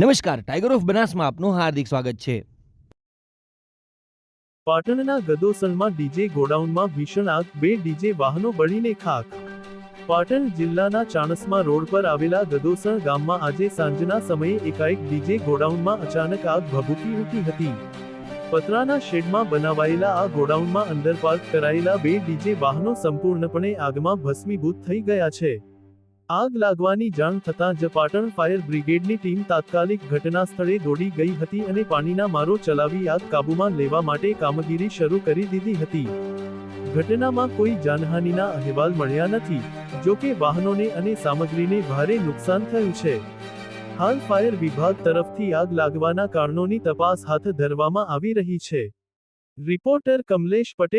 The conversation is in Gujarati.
નમસ્કાર ટાઈગર ઓફ બનાસમાં આપનું હાર્દિક સ્વાગત છે. પાટણના ગદોસણમાં ડીજે ગોડાઉનમાં ભીષણ આગ, બે ડીજે વાહનો બળીને ખાખ પાટણ જિલ્લાના ચાણસમાં રોડ પર આવેલા ગદોસણ ગામમાં આજે સાંજના સમયે એકાએક ડીજે ગોડાઉનમાં અચાનક આગ ભભૂકી ઉઠી હતી. પતરાના શેડમાં બનાવાયેલા આ ગોડાઉનમાં અંદર પાર્ક કરાયેલા બે ડીજે વાહનો સંપૂર્ણપણે આગમાં ભસ્મીભૂત થઈ ગયા છે. આગ લાગવાની જાણ થતાં જ પાટણ ફાયર બ્રિગેડની ટીમ તાત્કાલિક ઘટના સ્થળે દોડી ગઈ હતી અને પાણીના મારો ચલાવી આગ કાબૂમાં લેવા માટે કામગીરી શરૂ કરી દીધી હતી. ઘટનામાં કોઈ જાનહાનિના અહેવાલ મળ્યા નથી જોકે વાહનોને અને સામગ્રીને ભારે નુકસાન થયું છે. હાલ ફાયર વિભાગ તરફથી આગ લાગવાના કારણોની તપાસ હાથ ધરવામાં આવી રહી છે. રિપોર્ટર કમલેશ પટેલ